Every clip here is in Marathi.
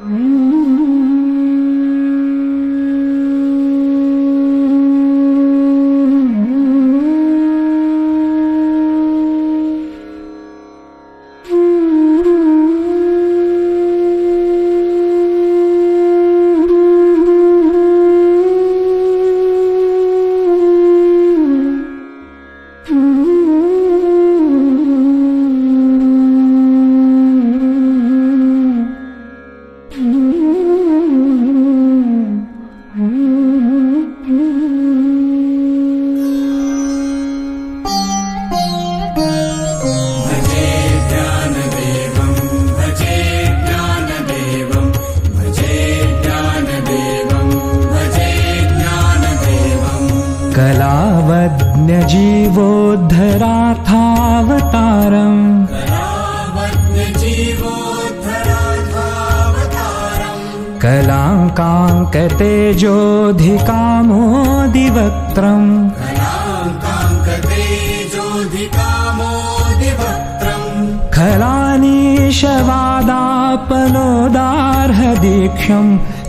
Mm-hmm. कलावज्ञजीवोद्धराथावतारम् कलाङ्काङ्कतेजोऽधिकामोदिवक्त्रम् खलानीशवादापनोदार्हदीक्षम्। खलानिशवादापलोदार्हदीक्षम्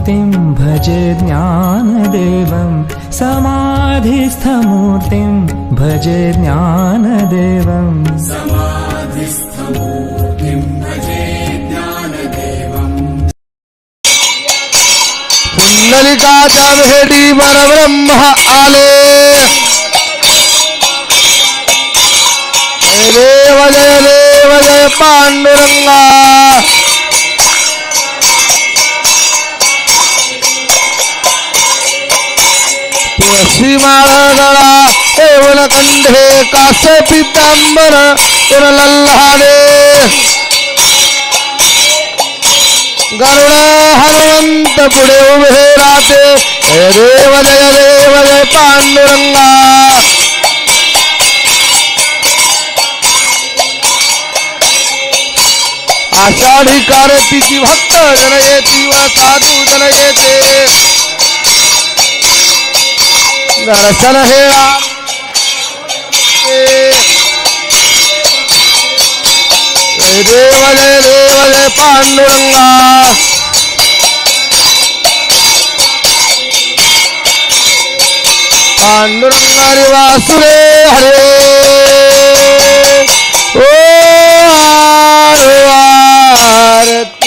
समाधिस्थमूर्तिं भजे ज्ञानदेवं। समाधिस्थमूर्तिं भजे ज्ञानदेवम् पुंडलिकाच्या भेटी परब्रह्म आले। देव जय देव जय पांडुरंगा। तुळशी माळा गळा एवढ कंठे कासे पितांबर लल्हाडे गरुड हनुमंत पुढे उभे राहते जय देव जय देव जय पांडुरंगा आषाढी कारतीची भक्त जन येती व साधू जन येते Narasana Hera. Eh. Eh, Devale, Devale, Panduranga. Panduranga Rivasure Hare. Oh, Hare Hare.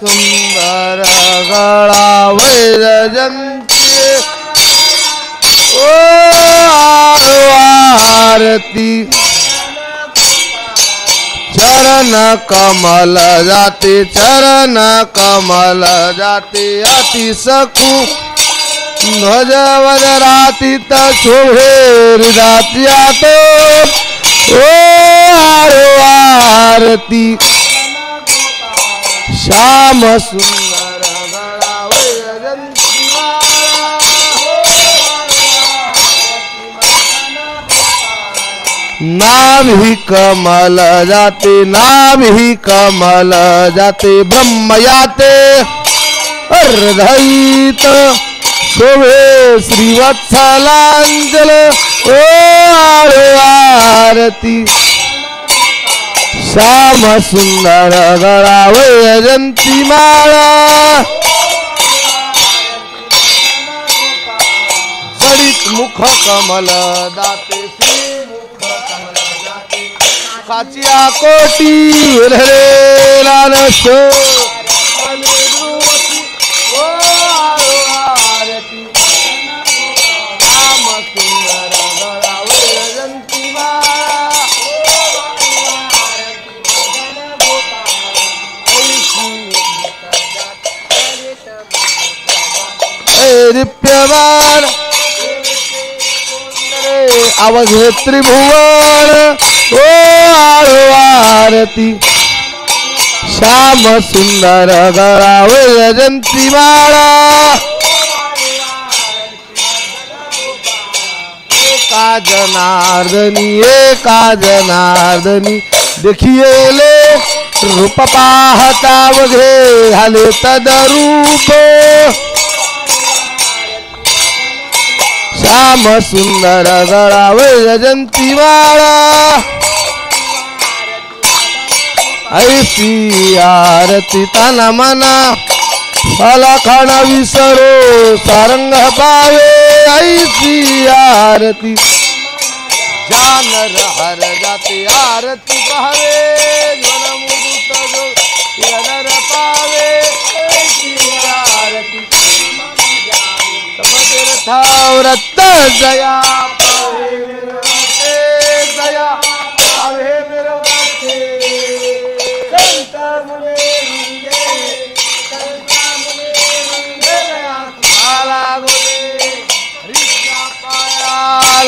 Thank you. Gopal Shyam सुंदर गळा ओ आरती. चरण कमल जाते चरण कमल जाते अति सकू. ध्वज वजराती शोभे हृदात्या तो ओ आरो आरती. श्याम सुंदर नाम ही कमल जाते नाम ही कमल जाते ब्रह्म अर्धयित अर्धईत शोभे श्रीवत्सलांजल ओ आरती। श्याम सुंदर गळा वैजंती माळा जडित मुख कमल दाते श्री कोटी रे लाल ओ अवघे त्रिभुवन। ओ आरती श्याम सुंदर गळावे यजंती माळा एका जनार्दनी एका जनार्दनी। देखिएले रूप पाहता वघे झाले तदरूप श्याम सुंदर गळावे यजंती माळा ऐसी आरती ताना मना. खाणा विसरो सारंग पावे ऐसी आरती. जानर हर जाते आरती पावे जन जो नर पावे. हरिचा जया।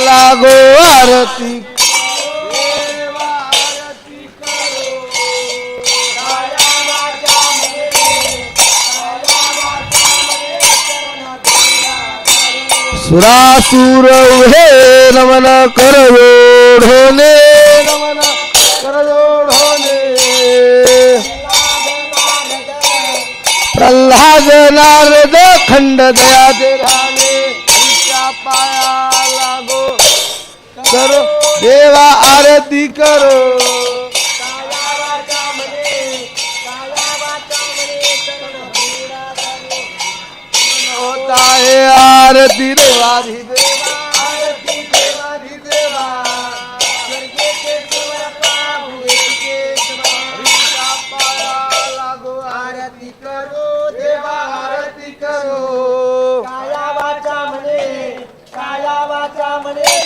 लागो आरती सुरासुर उभे नमन करजोढोने नमन करजोढोने प्रल्हाद नारद खंड दया देराने हरीच्या पाया लागो करो देवा आरती करो. होता है आरती देवाधी देवा. आरती देवाधी देवा. स्वर्गे के स्वर प्रभु के हरीच्या पाया लागो. आरती करो देवा आरती करो. काया वाचा म्हणे काया वाचा म्हणे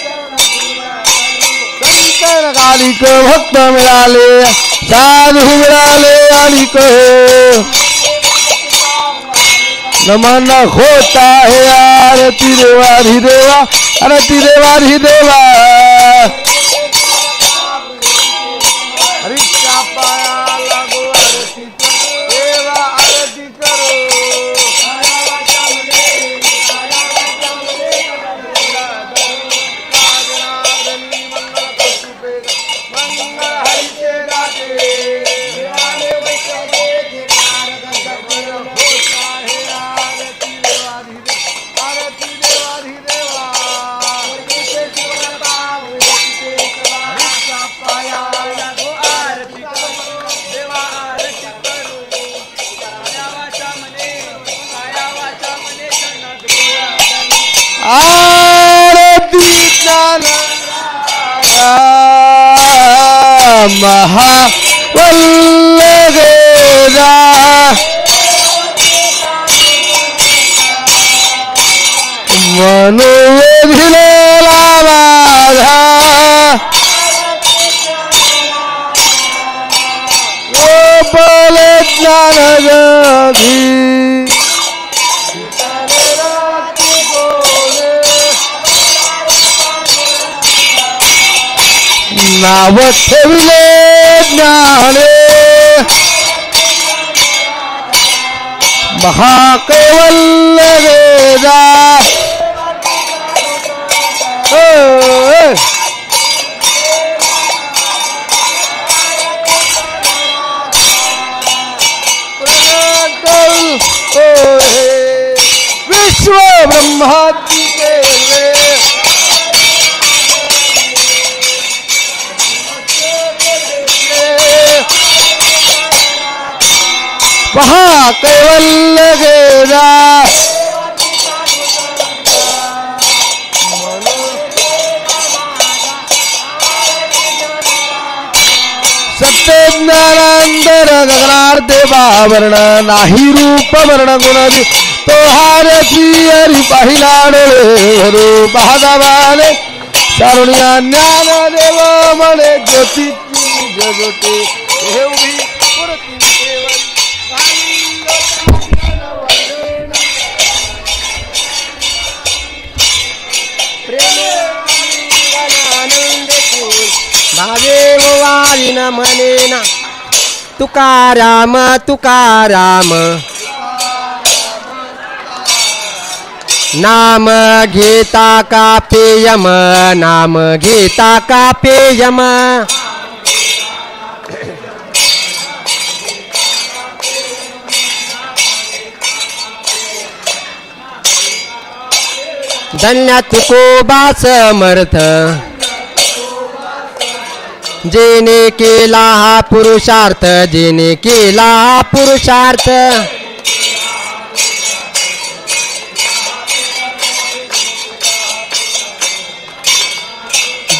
संतर कालिक भक्त मिळाले साधू मिळाले आणि कहे. नमन होता है आरती देवाधी देवा आरती देवाधी देवा। आरती महावल्लभेरा. मनोधिलेला माझा गोपाल ज्ञान नाव ठेवले ज्ञाने. महाकैवल्य वेदा विश्व ब्रह्मा पहा कैवल्य गेला सत्यज्ञानांतर देवा वर्ण नाही रूप वर्ण गुणरी तो हारची हरी पाहिला डोळे रूप हादावाने सारुणिया ज्ञान देव म्हणे ज्योतीची जगते भावे वारीन म्हणेन तुकाराम तुकाराम. नाम घेता का पेयम? नाम घेता का पेयम? धन्य तुकोबा समर्थ जेने केला हा पुरुषार्थ जेने केला हा पुरुषार्थ.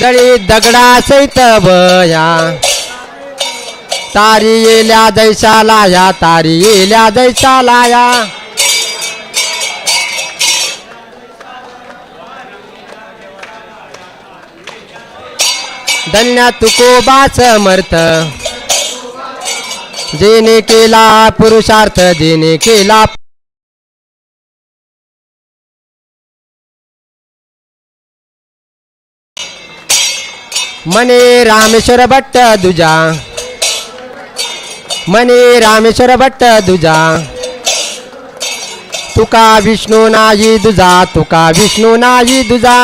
जळी दगडा सैत बया. तारी येल्या जैसा लाया तारी येल्या जैसा लाया. धन्य तुकोबा समर्थ जेने केला पुरुषार्थ जेने केला मने रामेश्वर भट्ट दुजा. मने रामेश्वर भट्ट दुजा. तुका विष्णू नाही दुजा तुका विष्णू नाही दुजा.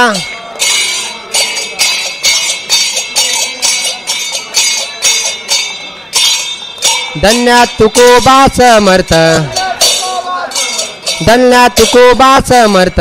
धन्या तुकोबा समर्थ धन्या तुकोबा समर्थ